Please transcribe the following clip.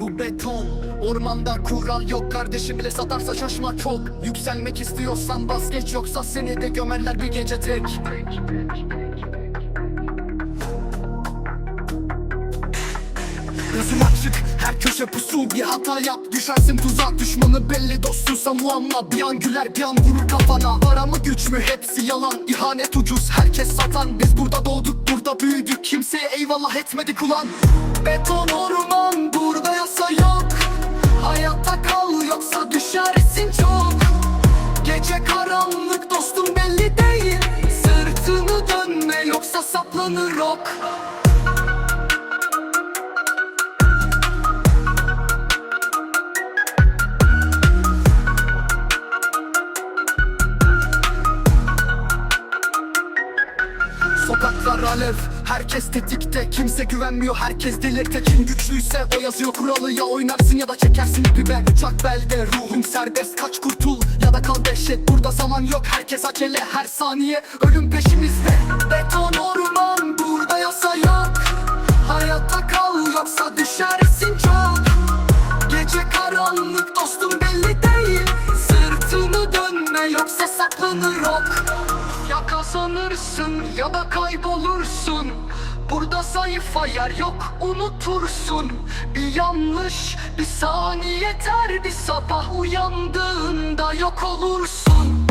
Bu beton Ormanda kural yok. Kardeşim bile satarsa şaşma çok. Yükselmek istiyorsan vazgeç Yoksa seni de gömerler bir gece tek. Gözüm açık her köşe pusu Bir hata yap. Düşersin tuzak Düşmanı belli dostuysa muamma Bir an güler bir an vurur kafana. Para mı güç mü hepsi yalan. İhanet ucuz herkes satan. Biz burada doğduk burada büyüdük. Kimseye eyvallah etmedik ulan Beton orman burada yasa yok. Hayatta kal yoksa düşersin çok. Gece karanlık dostum belli değil. Sırtını dönme yoksa saplanır ok Sokaklar alev, herkes tetikte. Kimse güvenmiyor, herkes delirte. Kim güçlüyse o yazıyor kuralı. Ya oynarsın ya da çekersin ipi Uçak belde, ruhum serbest. Kaç kurtul ya da kal dehşet. Burada zaman yok, herkes acele. Her saniye ölüm peşimizde. Beton orman, burada yasa yok. Hayatta kal yoksa düşersin çok. Gece karanlık dostum belli değil. Sırtını dönme yoksa saklanır ok kazanırsın ya da kaybolursun. Burada sayfa yer yok unutursun. Bir yanlış bir saniye yeter. Bir sabah uyandığında yok olursun